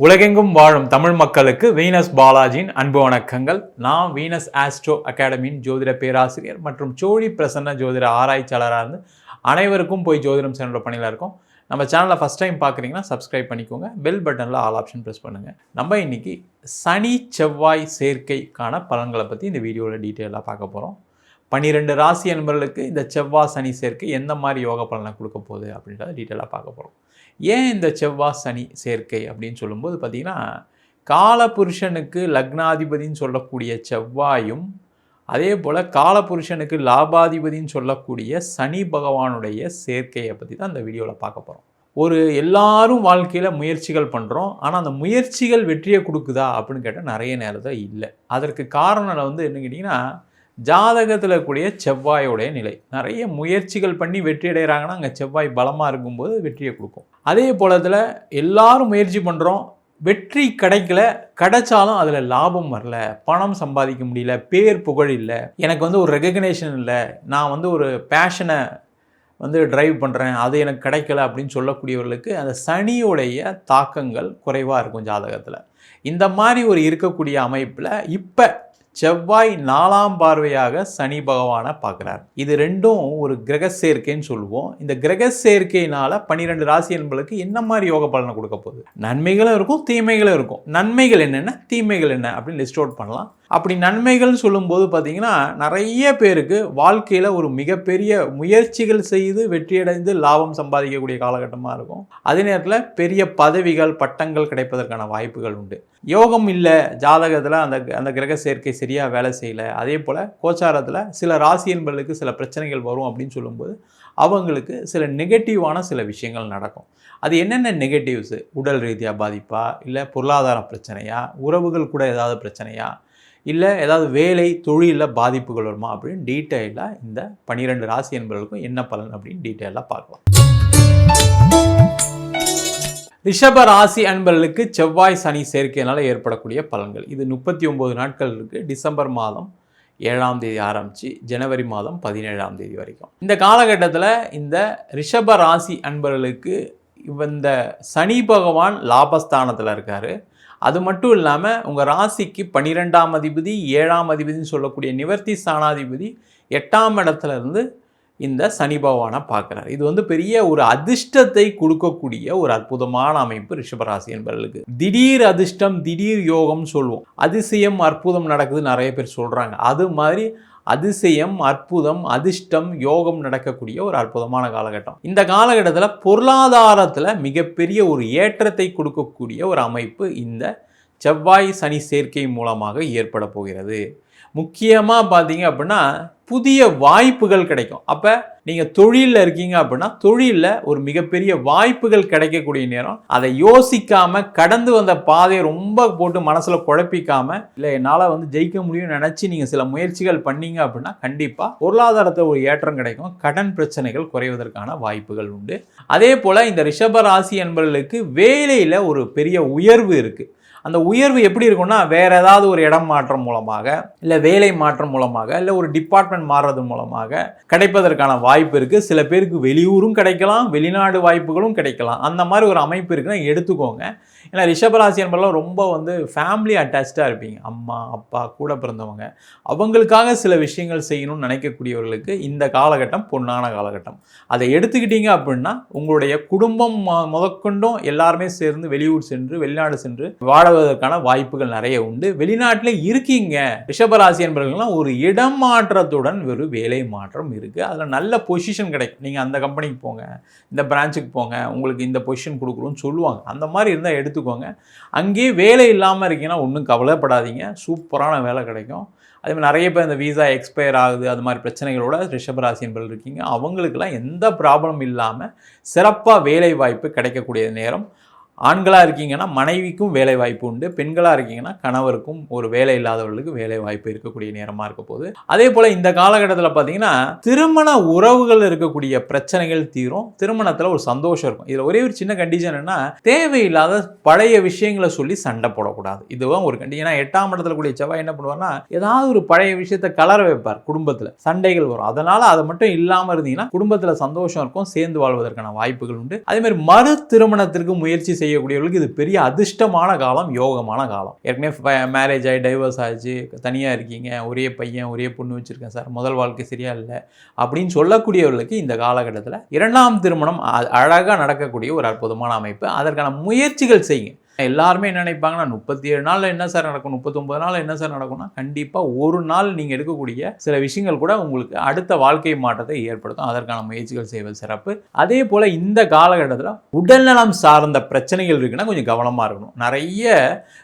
உலகெங்கும் வாழும் தமிழ் மக்களுக்கு வீனஸ் பாலாஜியின் அன்பு வணக்கங்கள். நான் வீனஸ் ஆஸ்ட்ரோ அகாடமியின் ஜோதிட பேராசிரியர் மற்றும் சோழி பிரசன்ன ஜோதிட ஆராய்ச்சியாளராக இருந்து அனைவருக்கும் போய் ஜோதிடம் சென்ற பணியில் இருக்கோம். நம்ம சேனலை ஃபஸ்ட் டைம் பார்க்குறீங்கன்னா சப்ஸ்கிரைப் பண்ணிக்கோங்க. பெல் பட்டனில் ஆல் ஆப்ஷன் ப்ரெஸ் பண்ணுங்கள் நம்ம இன்றைக்கி சனி செவ்வாய் சேர்க்கைக்கான பலன்களை பற்றி இந்த வீடியோவில் டீட்டெயிலாக பார்க்க போகிறோம் பன்னிரெண்டு ராசி அன்பர்களுக்கு இந்த செவ்வாய் சனி சேர்க்கை எந்த மாதிரி யோக பலனை கொடுக்க போகுது அப்படின்றத டீட்டெயிலாக பார்க்க போகிறோம் ஏன் இந்த செவ்வாய் சனி சேர்க்கை அப்படின்னு சொல்லும்போது பார்த்திங்கன்னா காலபுருஷனுக்கு லக்னாதிபதின்னு சொல்லக்கூடிய செவ்வாயும் அதே போல் காலபுருஷனுக்கு லாபாதிபதின்னு சொல்லக்கூடிய சனி பகவானுடைய சேர்க்கையை பற்றி தான் இந்த வீடியோவில் பார்க்க போகிறோம் ஒரு எல்லாரும் வாழ்க்கையில் முயற்சிகள் பண்ணுறோம் ஆனால் அந்த முயற்சிகள் வெற்றியை கொடுக்குதா அப்படின்னு கேட்டால் நிறைய நேரத்தில் இல்லை. அதற்கு காரணம் வந்து என்ன கேட்டிங்கன்னா ஜாதகத்தில் கூடிய செவ்வாயோடைய நிலை. நிறைய முயற்சிகள் பண்ணி வெற்றி அடைகிறாங்கன்னா அங்கே செவ்வாய் பலமாக இருக்கும்போது வெற்றியை கொடுக்கும். அதே போலத்தில் எல்லாரும் முயற்சி பண்ணுறோம் வெற்றி கிடைக்கல கிடைச்சாலும் அதில் லாபம் வரல பணம் சம்பாதிக்க முடியல பேர் புகழ் இல்லை எனக்கு வந்து ஒரு ரெகக்னேஷன் இல்லை நான் வந்து ஒரு பேஷனை வந்து ட்ரைவ் பண்ணுறேன் அது எனக்கு கிடைக்கல அப்படின்னு சொல்லக்கூடியவர்களுக்கு அந்த சனியுடைய தாக்கங்கள் குறைவாக இருக்கும் ஜாதகத்தில். இந்த மாதிரி ஒரு இருக்கக்கூடிய அமைப்பில் இப்போ செவ்வாய் நாலாம் பார்வையாக சனி பகவானை பார்க்குறார். இது ரெண்டும் ஒரு கிரக சேர்க்கைன்னு சொல்லுவோம். இந்த கிரக சேர்க்கையினால பன்னிரெண்டு ராசி என்பளுக்கு என்ன மாதிரி யோக பலனை கொடுக்க போகுது? நன்மைகளும் இருக்கும் தீமைகளும் இருக்கும். நன்மைகள் என்னென்ன? தீமைகள் என்ன? அப்படின்னு லிஸ்ட் அவுட் பண்ணலாம். அப்படி நன்மைகள் சொல்லும்போது பார்த்தீங்கன்னா நிறைய பேருக்கு வாழ்க்கையில் ஒரு மிகப்பெரிய முயற்சிகள் செய்து வெற்றியடைந்து லாபம் சம்பாதிக்கக்கூடிய காலகட்டமாக இருக்கும். அதே நேரத்தில் பெரிய பதவிகள் பட்டங்கள் கிடைப்பதற்கான வாய்ப்புகள் உண்டு. யோகம் இல்லை ஜாதகத்தில் அந்த அந்த கிரக சேர்க்கை சரியாக வேலை செய்யலை. அதே போல் கோச்சாரத்தில் சில ராசி என்பர்களுக்கு சில பிரச்சனைகள் வரும் அப்படின்னு சொல்லும்போது அவங்களுக்கு சில நெகட்டிவான சில விஷயங்கள் நடக்கும். அது என்னென்ன நெகட்டிவ்ஸு உடல் ரீதியாக பாதிப்பா? இல்லை பொருளாதார பிரச்சனையா? உறவுகள் கூட ஏதாவது பிரச்சனையா? இல்லை ஏதாவது வேலை தொழிலில் பாதிப்புகள் வருமா? அப்படின்னு டீட்டெயிலாக இந்த பன்னிரெண்டு ராசி என்பவர்களுக்கும் என்ன பலன் அப்படின்னு டீட்டெயிலாக பார்க்கலாம். ரிஷப ராசி அன்பர்களுக்கு செவ்வாய் சனி சேர்க்கையினால் ஏற்படக்கூடிய பலன்கள். இது முப்பத்தி ஒம்பது நாட்கள் இருக்குது டிசம்பர் மாதம் ஏழாம் தேதி ஆரம்பித்து ஜனவரி மாதம் பதினேழாம் தேதி வரைக்கும். இந்த காலகட்டத்தில் இந்த ரிஷப ராசி அன்பர்களுக்கு இந்த சனி பகவான் லாபஸ்தானத்தில் இருக்கார். அது மட்டும் இல்லாமல் உங்கள் ராசிக்கு பன்னிரெண்டாம் அதிபதி ஏழாம் அதிபதினு சொல்லக்கூடிய நிவர்த்தி ஸ்தானாதிபதி எட்டாம் இடத்துல இருந்து இந்த சனி பகவானை பார்க்குறாரு. இது வந்து பெரிய ஒரு அதிர்ஷ்டத்தை கொடுக்கக்கூடிய ஒரு அற்புதமான அமைப்பு ரிஷபராசி என்பவர்களுக்கு திடீர் அதிர்ஷ்டம் திடீர் யோகம்னு சொல்லுவோம் அதிசயம் அற்புதம் நடக்குது நிறைய பேர் சொல்கிறாங்க அது மாதிரி அதிசயம் அற்புதம் அதிர்ஷ்டம் யோகம் நடக்கக்கூடிய ஒரு அற்புதமான காலகட்டம். இந்த காலகட்டத்தில் பொருளாதாரத்தில் மிகப்பெரிய ஒரு ஏற்றத்தை கொடுக்கக்கூடிய ஒரு அமைப்பு இந்த செவ்வாய் சனி சேர்க்கை மூலமாக ஏற்பட போகிறது. முக்கியமாக பார்த்தீங்க அப்படின்னா புதிய வாய்ப்புகள் கிடைக்கும். அப்போ நீங்கள் தொழிலில் இருக்கீங்க அப்படின்னா தொழிலில் ஒரு மிகப்பெரிய வாய்ப்புகள் கிடைக்கக்கூடிய நேரம். அதை யோசிக்காமல் கடந்து வந்த பாதையை ரொம்ப போட்டு மனசில் குழப்பிக்காமல் இல்லை என்னால் வந்து ஜெயிக்க முடியும்னு நினச்சி நீங்கள் சில முயற்சிகள் பண்ணீங்க அப்படின்னா கண்டிப்பாக பொருளாதாரத்தை ஒரு ஏற்றம் கிடைக்கும். கடன் பிரச்சனைகள் குறைவதற்கான வாய்ப்புகள் உண்டு. அதே போல் இந்த ரிஷப ராசி என்பவர்களுக்கு வேலையில் ஒரு பெரிய உயர்வு இருக்குது அந்த உயர்வு எப்படி இருக்கும்னா வேறு ஏதாவது ஒரு இடம் மாற்றம் மூலமாக இல்லை வேலை மாற்றம் மூலமாக இல்லை ஒரு டிபார்ட்மெண்ட் மாறுறது மூலமாக கிடைப்பதற்கான வாய்ப்பு இருக்குது சில பேருக்கு வெளியூரும் கிடைக்கலாம் வெளிநாடு வாய்ப்புகளும் கிடைக்கலாம். அந்த மாதிரி ஒரு அமைப்பு இருக்குன்னா எடுத்துக்கோங்க. ஏன்னா ரிஷபராசி என்பதெல்லாம் ரொம்ப வந்து ஃபேமிலி அட்டாச்சாக இருப்பீங்க. அம்மா அப்பா கூட பிறந்தவங்க. அவங்களுக்காக சில விஷயங்கள் செய்யணும்னு நினைக்கக்கூடியவர்களுக்கு இந்த காலகட்டம் பொன்னான காலகட்டம். அதை எடுத்துக்கிட்டீங்க அப்படின்னா உங்களுடைய குடும்பம் முதற்கொண்டும் எல்லாருமே சேர்ந்து வெளியூர் சென்று வெளிநாடு சென்று வாழுவதற்கான வாய்ப்புகள் நிறைய உண்டு. வெளிநாட்டில் இருக்கீங்க. ரிஷபராசி என்பவர்கள்லாம் ஒரு இடம் மாற்றத்துடன் வெறும் வேலை மாற்றம் இருக்குது அதில் நல்ல பொசிஷன் கிடைக்கும். நீங்கள் அந்த கம்பெனிக்கு போங்க இந்த பிரான்ச்சுக்கு போங்க உங்களுக்கு இந்த பொசிஷன் கொடுக்குறோன்னு சொல்லுவாங்க. அந்த மாதிரி இருந்தால் எடுத்து எடுத்துக்கோங்க. அங்கேயே வேலை இல்லாமல் இருக்கீங்கன்னா ஒன்றும் கவலைப்படாதீங்க. சூப்பரான வேலை கிடைக்கும். அதே மாதிரி நிறைய பேர் இந்த வீசா எக்ஸ்பயர் ஆகுது அது மாதிரி பிரச்சனைகளோட ரிஷபராசி என்பது இருக்கீங்க. அவங்களுக்கெல்லாம் எந்த ப்ராப்ளம் இல்லாமல் சிறப்பாக வேலை வாய்ப்பு கிடைக்கக்கூடிய நேரம். ஆண்களாக இருக்கீங்கன்னா மனைவிக்கும் வேலை வாய்ப்பு உண்டு. பெண்களாக இருக்கீங்கன்னா கணவருக்கும் ஒரு வேலை இல்லாதவர்களுக்கு வேலை வாய்ப்பு இருக்கக்கூடிய நேரமாக இருக்க போகுது. அதே போல் இந்த காலகட்டத்தில் பார்த்தீங்கன்னா திருமண உறவுகள் இருக்கக்கூடிய பிரச்சனைகள் தீரும். திருமணத்தில் ஒரு சந்தோஷம் இருக்கும். இதில் ஒரே ஒரு சின்ன கண்டிஷன் என்ன தேவையில்லாத பழைய விஷயங்களை சொல்லி சண்டை போடக்கூடாது. இதுதான் ஒரு கண்டிஷன் ஏன்னா எட்டாம் இடத்துல கூடிய செவ்வாய் என்ன பண்ணுவார்னா ஏதாவது ஒரு பழைய விஷயத்தை கலர வைப்பார் குடும்பத்தில். சண்டைகள் வரும். அதனால் அதை மட்டும் இல்லாமல் இருந்தீங்கன்னா குடும்பத்தில் சந்தோஷம் இருக்கும். சேர்ந்து வாழ்வதற்கான வாய்ப்புகள் உண்டு. அதே மாதிரி மறு திருமணத்திற்கு முயற்சி செய்யக்கூடியவர்களுக்கு இது பெரிய அதிர்ஷ்டமான காலம் யோகமான காலம். ஏற்கனவே மேரேஜ் ஆகி டைவர்ஸ் ஆச்சு தனியாக இருக்கீங்க ஒரே பையன் ஒரே பொண்ணு வச்சுருக்கேன் சார் முதல் வாழ்க்கை சரியா இல்லை அப்படின்னு சொல்லக்கூடியவர்களுக்கு இந்த காலகட்டத்தில் இரண்டாம் திருமணம் அழகாக நடக்கக்கூடிய ஒரு அற்புதமான அமைப்பு. அதற்கான முயற்சிகள் செய்யுங்க. எல்லாருமே என்ன நினைப்பாங்கன்னா முப்பத்தி ஏழு நாளில் என்ன சார் நடக்கும் முப்பத்தொம்பது நாளில் என்ன சார் நடக்கும்னா கண்டிப்பாக ஒரு நாள் நீங்கள் எடுக்கக்கூடிய சில விஷயங்கள் கூட உங்களுக்கு அடுத்த வாழ்க்கை மாற்றத்தை ஏற்படுத்தும். அதற்கான முயற்சிகள் செய்வது சிறப்பு. அதே போல் இந்த காலகட்டத்தில் உடல்நலம் சார்ந்த பிரச்சனைகள் இருக்குன்னா கொஞ்சம் கவனமாக இருக்கணும். நிறைய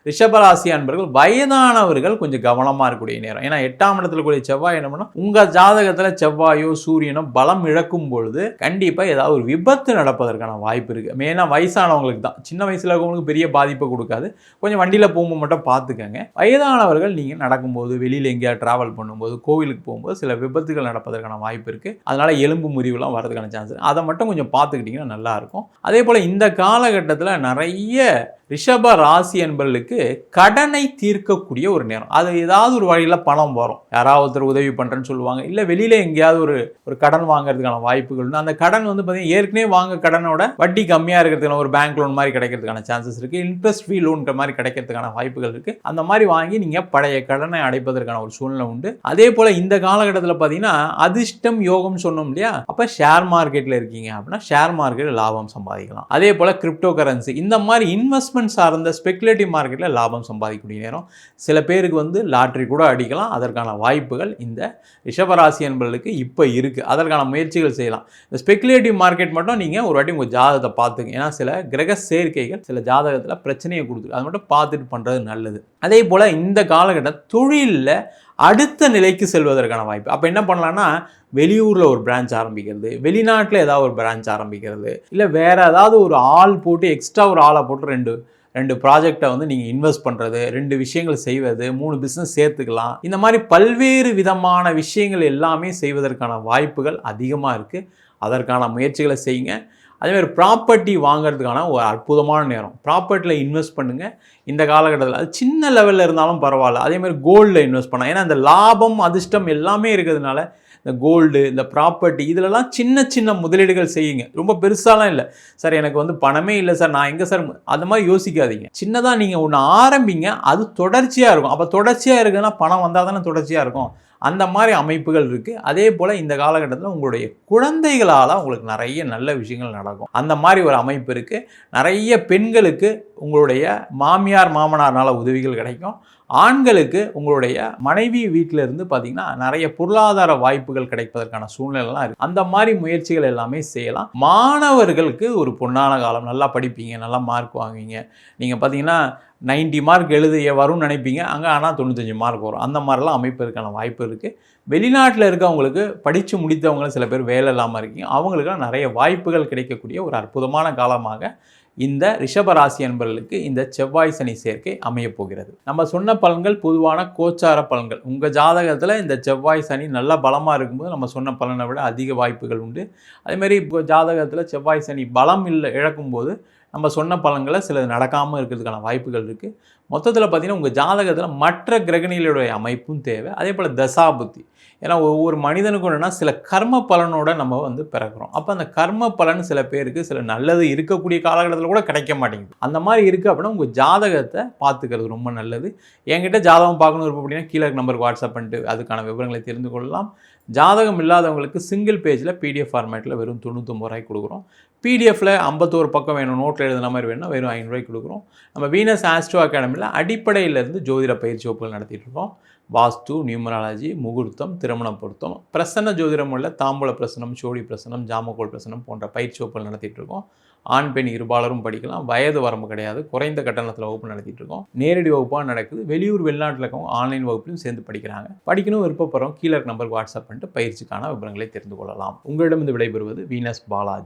ரிஷபராசி அன்பர்கள் வயதானவர்கள் கொஞ்சம் கவனமாக இருக்கக்கூடிய நேரம். ஏன்னா எட்டாம் இடத்துல கூடிய செவ்வாய் என்ன பண்ணால் உங்கள் ஜாதகத்தில் செவ்வாயோ சூரியனோ பலம் இழக்கும் பொழுது கண்டிப்பாக ஏதாவது ஒரு விபத்து நடப்பதற்கான வாய்ப்பு இருக்குது மெயினாக வயசானவங்களுக்கு தான். சின்ன வயசில் இருக்கவங்களுக்கு பெரிய பாதிப்பை பாதிப்பை கொடுக்காது. கொஞ்சம் வண்டியில் போகும்போது மட்டும் பார்த்துக்கங்க. வயதானவர்கள் நீங்கள் நடக்கும்போது வெளியில் எங்கேயாவது ட்ராவல் பண்ணும்போது கோவிலுக்கு போகும்போது சில விபத்துகள் நடப்பதற்கான வாய்ப்பு இருக்குது அதனால் எலும்பு முறிவுலாம் வரதுக்கான சான்ஸ் அதை மட்டும் கொஞ்சம் பார்த்துக்கிட்டிங்கன்னா நல்லாயிருக்கும் அதே போல் இந்த காலகட்டத்தில் நிறைய ரிஷப ராசி என்பர்களுக்கு கடனை தீர்க்கக்கூடிய ஒரு நேரம். அது ஏதாவது ஒரு வழியில் பணம் வரும். யாராவது ஒருத்தர் உதவி பண்ணுறேன்னு சொல்லுவாங்க. இல்லை வெளியில் எங்கேயாவது ஒரு ஒரு கடன் வாங்குறதுக்கான வாய்ப்புகள் அந்த கடன் வந்து பார்த்தீங்கன்னா ஏற்கனவே வாங்க கடனோட வட்டி கம்மியாக இருக்கிறதுக்கான ஒரு பேங்க் லோன் மாதிரி கிடைக்கிறதுக்கான சான்சஸ் இருக்குது இன்ட்ரெஸ்ட் ஃப்ரீ லோன்ற மாதிரி கிடைக்கிறதுக்கான வாய்ப்புகள் இருக்குது அந்த மாதிரி வாங்கி நீங்கள் பழைய கடனை அடைப்பதற்கான ஒரு சூழ்நிலை உண்டு. அதே போல் இந்த காலகட்டத்தில் பார்த்தீங்கன்னா அதிர்ஷ்டம் யோகம் சொன்னோம் இல்லையா? அப்போ ஷேர் மார்க்கெட்டில் இருக்கீங்க அப்படின்னா ஷேர் மார்க்கெட்டில் லாபம் சம்பாதிக்கலாம். அதே போல் கிரிப்டோ கரன்சி இந்த மாதிரி இன்வெஸ்ட்மெண்ட் இன்வெஸ்ட்மெண்ட் சார்ந்த ஸ்பெகுலேட்டிவ் மார்க்கெட்டில் லாபம் சம்பாதிக்கக்கூடிய நேரம். சில பேருக்கு வந்து லாட்ரி கூட அடிக்கலாம். அதற்கான வாய்ப்புகள் இந்த ரிஷபராசி என்பவர்களுக்கு இப்போ இருக்குது அதற்கான முயற்சிகள் செய்யலாம். இந்த ஸ்பெகுலேட்டிவ் மார்க்கெட் மட்டும் நீங்கள் ஒரு வாட்டி உங்கள் ஜாதகத்தை பார்த்துங்க ஏன்னா சில கிரக சேர்க்கைகள் சில ஜாதகத்தில் பிரச்சனையை கொடுத்துருக்கு. அதை மட்டும் பார்த்துட்டு பண்ணுறது நல்லது. அதே போல் இந்த காலகட்டம் தொழிலில் அடுத்த நிலைக்கு செல்வதற்கான வாய்ப்பு. அப்போ என்ன பண்ணலான்னா வெளியூரில் ஒரு பிரான்ச் ஆரம்பிக்கிறது வெளிநாட்டில் ஏதாவது ஒரு பிரான்ச் ஆரம்பிக்கிறது இல்லை வேறு ஏதாவது ஒரு ஆள் போட்டு எக்ஸ்ட்ரா ஒரு ஆளை போட்டு ரெண்டு ரெண்டு ப்ராஜெக்டை வந்து நீங்கள் இன்வெஸ்ட் பண்ணுறது ரெண்டு விஷயங்கள் செய்வது மூணு பிஸ்னஸ் சேர்த்துக்கலாம். இந்த மாதிரி பல்வேறு விதமான விஷயங்கள் எல்லாமே செய்வதற்கான வாய்ப்புகள் அதிகமாக இருக்குது அதற்கான முயற்சிகளை செய்யுங்க. அதேமாதிரி ப்ராப்பர்ட்டி வாங்குறதுக்கான ஒரு அற்புதமான நேரம். ப்ராப்பர்ட்டியில் இன்வெஸ்ட் பண்ணுங்கள் இந்த காலகட்டத்தில் அது சின்ன லெவலில் இருந்தாலும் பரவாயில்ல. அதேமாதிரி கோல்டில் இன்வெஸ்ட் பண்ணலாம். ஏன்னா இந்த லாபம் அதிர்ஷ்டம் எல்லாமே இருக்கிறதுனால இந்த கோல்டு இந்த ப்ராப்பர்ட்டி இதிலலாம் சின்ன சின்ன முதலீடுகள் செய்யுங்க. ரொம்ப பெருசாலாம் இல்லை. சார் எனக்கு வந்து பணமே இல்லை சார். நான் எங்கே சார்? அந்த மாதிரி யோசிக்காதீங்க. சின்னதாக நீங்கள் ஒன்று ஆரம்பிங்க. அது தொடர்ச்சியாக இருக்கும். அப்போ தொடர்ச்சியாக இருக்குன்னா பணம் வந்தால் தானே தொடர்ச்சியாக இருக்கும். அந்த மாதிரி அமைப்புகள் இருக்குது அதே போல் இந்த காலகட்டத்தில் உங்களுடைய குழந்தைகளால் உங்களுக்கு நிறைய நல்ல விஷயங்கள் நடக்கும். அந்த மாதிரி ஒரு அமைப்பு இருக்குது நிறைய பெண்களுக்கு உங்களுடைய மாமியார் மாமனார்னால உதவிகள் கிடைக்கும். ஆண்களுக்கு உங்களுடைய மனைவி வீட்டில் இருந்து பார்த்தீங்கன்னா நிறைய பொருளாதார வாய்ப்புகள் கிடைப்பதற்கான சூழ்நிலைலாம் இருக்குது அந்த மாதிரி முயற்சிகள் எல்லாமே செய்யலாம். மாணவர்களுக்கு ஒரு பொன்னான காலம். நல்லா படிப்பீங்க நல்லா மார்க் வாங்குவீங்க. நீங்கள் பார்த்தீங்கன்னா நைன்டி மார்க் எழுதிய வரும்னு நினைப்பீங்க. அங்கே ஆனால் தொண்ணூத்தஞ்சு மார்க் வரும். அந்த மாதிரிலாம் அமைப்பதற்கான வாய்ப்பு இருக்குது வெளிநாட்டில் இருக்கவங்களுக்கு படித்து முடித்தவங்களும் சில பேர் வேலை இல்லாமல் இருக்கீங்க. அவங்களுக்குலாம் நிறைய வாய்ப்புகள் கிடைக்கக்கூடிய ஒரு அற்புதமான காலமாக இந்த ரிஷபராசி என்பவர்களுக்கு இந்த செவ்வாய் சனி சேர்க்கை அமையப் போகிறது. நம்ம சொன்ன பலன்கள் பொதுவான கோச்சார பலன்கள். உங்கள் ஜாதகத்தில் இந்த செவ்வாய் சனி நல்லா பலமாக இருக்கும்போது நம்ம சொன்ன பலனை விட அதிக வாய்ப்புகள் உண்டு. அதேமாதிரி இப்போ ஜாதகத்தில் செவ்வாய் சனி பலம் இல்லை இழக்கும்போது நம்ம சொன்ன பலன்களை சிலது நடக்காமல் இருக்கிறதுக்கான வாய்ப்புகள் இருக்குது மொத்தத்தில் பார்த்திங்கன்னா உங்கள் ஜாதகத்தில் மற்ற கிரகணிகளுடைய அமைப்பும் தேவை. அதே போல் தசாபுத்தி. ஏன்னா ஒவ்வொரு மனிதனுக்கும் என்னென்னா சில கர்ம பலனோட நம்ம வந்து பிறக்கிறோம். அப்போ அந்த கர்ம பலன் சில பேருக்கு சில நல்லது இருக்கக்கூடிய காலகட்டத்தில் கூட கிடைக்க மாட்டேங்குது. அந்த மாதிரி இருக்குது அப்படின்னா உங்கள் ஜாதகத்தை பார்த்துக்கிறது ரொம்ப நல்லது. என்கிட்ட ஜாதகம் பார்க்கணும் இருப்போம் அப்படின்னா கீழே நம்பருக்கு வாட்ஸ்அப் பண்ணிட்டு அதுக்கான விவரங்களை தெரிந்து கொள்ளலாம். ஜாதகம் இல்லாதவங்களுக்கு சிங்கிள் பேஜில் பிடிஎஃப் ஃபார்மேட்டில் வெறும் தொண்ணூற்றொம்பது ரூபாய்க்கு கொடுக்குறோம். பிடிஎஃப்பில் ஐம்பத்தோரு பக்கம் வேணும். நோட்டில் எழுதுன மாதிரி வேணும் வெறும் ஐநூறுரூவாய்க்கு கொடுக்குறோம். நம்ம வீனஸ் ஆஸ்ட்ரோ அகாடமியில் அடிப்படையிலேருந்து ஜோதிட பயிற்சி வகுப்புகள் நடத்திட்டு இருக்கோம் வாஸ்து நியூமராலஜி முகூர்த்தம் திருமண பொருத்தம் பிரசன்ன ஜோதிடம் உள்ள தாம்பூல பிரசனம் சோழி பிரசனம் ஜாமகோல் பிரசனம் போன்ற பயிற்சி வகுப்புகள் நடத்திட்டு இருக்கோம் ஆண் பெண் இருபாலரும் படிக்கலாம். வயது வரம்பு கிடையாது. குறைந்த கட்டணத்தில் வகுப்பு நடத்திட்டு இருக்கோம் நேரடி வகுப்பாக நடக்குது. வெளியூர் வெளிநாட்டில் இருக்கவங்க ஆன்லைன் வகுப்பிலும் சேர்ந்து படிக்கிறாங்க. படிக்கணும் விருப்பப்படுறோம் கீழே நம்பருக்கு வாட்ஸ்அப் பண்ணிட்டு பயிற்சிக்கான விவரங்களை தெரிந்து கொள்ளலாம். உங்களிடம் விடைபெறுவது வீனஸ் பாலாஜி.